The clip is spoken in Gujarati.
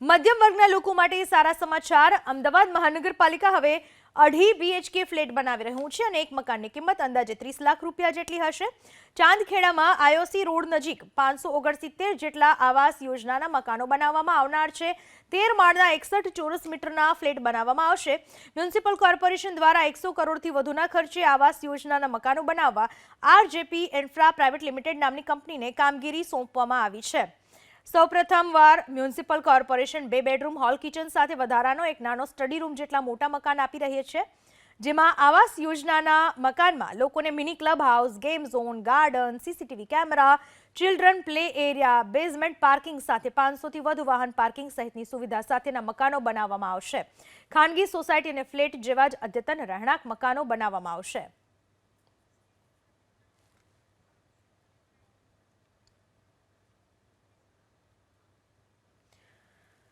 મધ્યમ વર્ગના લોકો માટે સારા સમાચાર. અમદાવાદ મહાનગરપાલિકા હવે અઢી બીએચકે ફ્લેટ બનાવી રહ્યું છે અને એક મકાનની કિંમત અંદાજે ત્રીસ લાખ રૂપિયા જેટલી હશે. ચાંદખેડામાં આઈઓસી રોડ નજીક પાંચસો ઓગણસિત્તેર જેટલા આવાસ યોજનાના મકાનો બનાવવામાં આવનાર છે. તેર માળના એકસઠ ચોરસ મીટરના ફ્લેટ બનાવવામાં આવશે. મ્યુનિસિપલ કોર્પોરેશન દ્વારા એકસો કરોડથી વધુના ખર્ચે આવાસ યોજનાના મકાનો બનાવવા આરજેપી ઇન્ફ્રા પ્રાઇવેટ લિમિટેડ નામની કંપનીને કામગીરી સોંપવામાં આવી છે. સૌપ્રથમ વાર મ્યુનિસિપલ કોર્પોરેશન બે બેડરૂમ, હોલ, કિચન સાથે વધારાનો એક નાનો સ્ટડી રૂમ જેટલા મોટા મકાન આપી રહી છે, જેમાં આવાસ યોજનાના મકાનમાં લોકોને mini club house, game zone, garden, CCTV camera, children play area, basement parking સાથે પાંચસોથી વધુ વાહન પાર્કિંગ સહિતની સુવિધા સાથેના મકાનો બનાવવામાં આવશે. ખાનગી સોસાયટી અને ફ્લેટ જેવા જ અદ્યતન રહેણાંક મકાનો બનાવવામાં આવશે.